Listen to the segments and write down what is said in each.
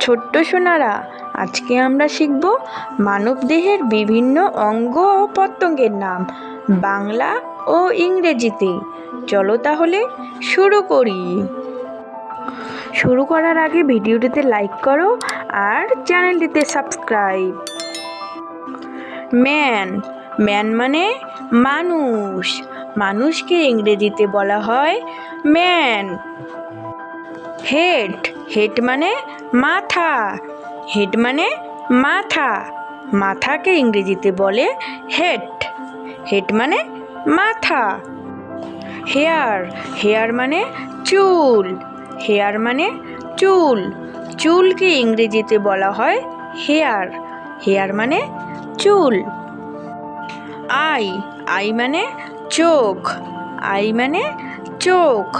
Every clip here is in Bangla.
ছোট্ট সোনারা, আজকে আমরা শিখব মানবদেহের বিভিন্ন অঙ্গ ও প্রত্যঙ্গের নাম, বাংলা ও ইংরেজিতে। চলো তাহলে শুরু করি। শুরু করার আগে ভিডিওটিতে লাইক করো আর চ্যানেলটিতে সাবস্ক্রাইব। ম্যান ম্যান মানে মানুষ। মানুষকে ইংরেজিতে বলা হয় ম্যান। হেড হেড মানে মাথা। হেড মানে মাথা। মাথাকে ইংরেজিতে বলে হেড। হেড মানে মাথা। হেয়ার। হেয়ার মানে চুল। হেয়ার মানে চুল। চুলকে ইংরেজিতে বলা হয় হেয়ার। হেয়ার মানে চুল। আই। আই মানে চোখ। আই মানে চোখ।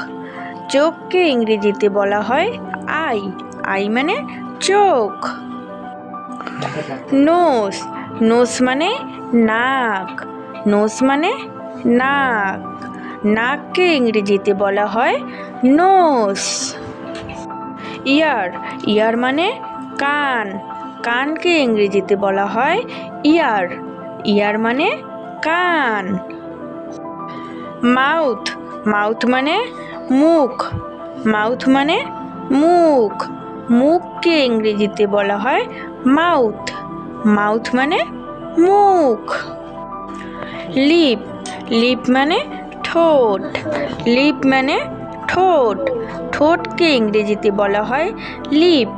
চোখকে ইংরেজিতে বলা হয় আই আই মানে চোখ। নোস নোস মানে নাক, নোস মানে নাক। নাককে ইংরেজিতে বলা হয় নোস। ইয়ার ইয়ার মানে কান। কানকে ইংরেজিতে বলা হয় ইয়ার। ইয়ার মানে কান। মাউথ মাউথ মানে মুখ। মাউথ মানে মুখ। মুখকে ইংরেজিতে বলা হয় মাউথ। মাউথ মানে মুখ। লিপ। লিপ মানে ঠোঁট। লিপ মানে ঠোঁট। ঠোঁটকে ইংরেজিতে বলা হয় লিপ।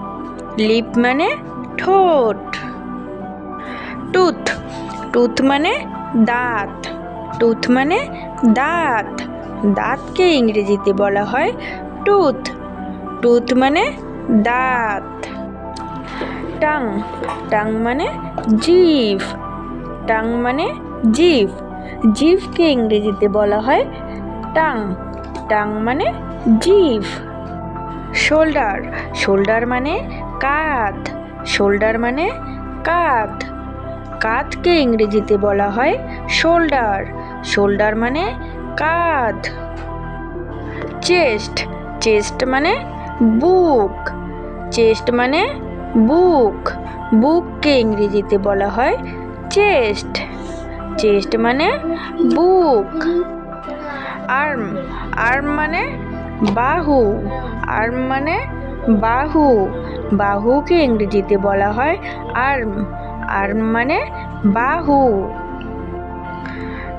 লিপ মানে ঠোঁট। টুথ। টুথ মানে দাঁত। টুথ মানে দাঁত। দাঁতকে ইংরেজিতে বলা হয় টুথ। টুথ মানে দাঁত। টাং টাং মানে জিভ। টাং মানে জিভ। জিভকে ইংরেজিতে বলা হয় টাং। টাং মানে জিভ। শোল্ডার শোল্ডার মানে কাঁধ। শোল্ডার মানে কাঁধ। কাঁধকে ইংরেজিতে বলা হয় শোল্ডার। শোল্ডার মানে কাঁধ। চেস্ট চেস্ট মানে বুক। চেস্ট মানে বুক। বুককে ইংরেজিতে বলা হয় চেস্ট। চেস্ট মানে বুক। আর্ম। আর্ম মানে বাহু। আর্ম মানে বাহু। বাহুকে ইংরেজিতে বলা হয় আর্ম। আর্ম মানে বাহু।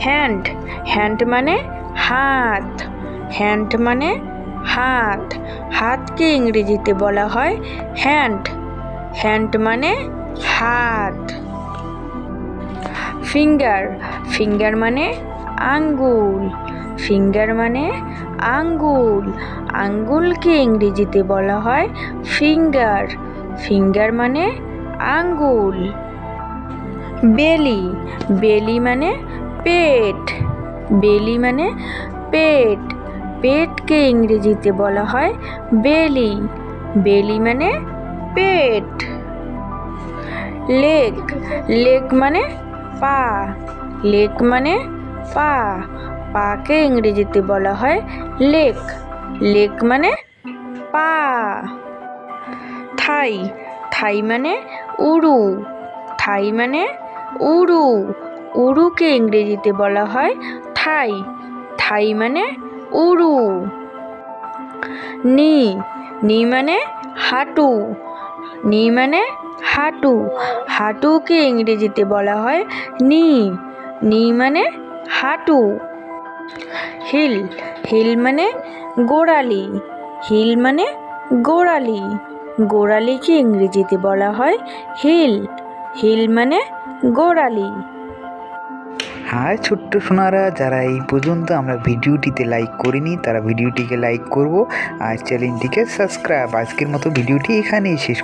হ্যান্ড। হ্যান্ড মানে হাত। হ্যান্ড মানে হাত হাতকে ইংরেজিতে বলা হয় হ্যান্ড। হ্যান্ড মানে হাত ফিঙ্গার। ফিঙ্গার মানে আঙ্গুল। ফিঙ্গার মানে আঙ্গুল। আঙ্গুলকে ইংরেজিতে বলা হয় ফিঙ্গার। ফিঙ্গার মানে আঙ্গুল। বেলি। বেলি মানে পেট। বেলি মানে পেট। পেটকে ইংরেজিতে বলা হয় বেলি। বেলি মানে পেট। লেক। লেক মানে পা। লেক মানে পা। পাকে ইংরেজিতে বলা হয় লেক। লেক মানে পা। থাই। থাই মানে উড়ু। থাই মানে উড়ু। উড়ুকে ইংরেজিতে বলা হয় থাই। থাই মানে উড়ু। নি নি মানে হাঁটু। নি মানে হাঁটু। হাঁটুকে ইংরেজিতে বলা হয় নি। নি মানে হাঁটু। হিল হিল মানে গোড়ালি। হিল মানে গোড়ালি। গোড়ালিকে ইংরেজিতে বলা হয় হিল। হিল মানে গোড়ালি। হাই ছোট্ট সোনারা, যারা এই পর্যন্ত আমরা ভিডিওটিতে লাইক করিনি, তারা ভিডিওটিকে লাইক করব আর চ্যানেলটিকে সাবস্ক্রাইব আজকের মতো ভিডিওটি এখানেই শেষ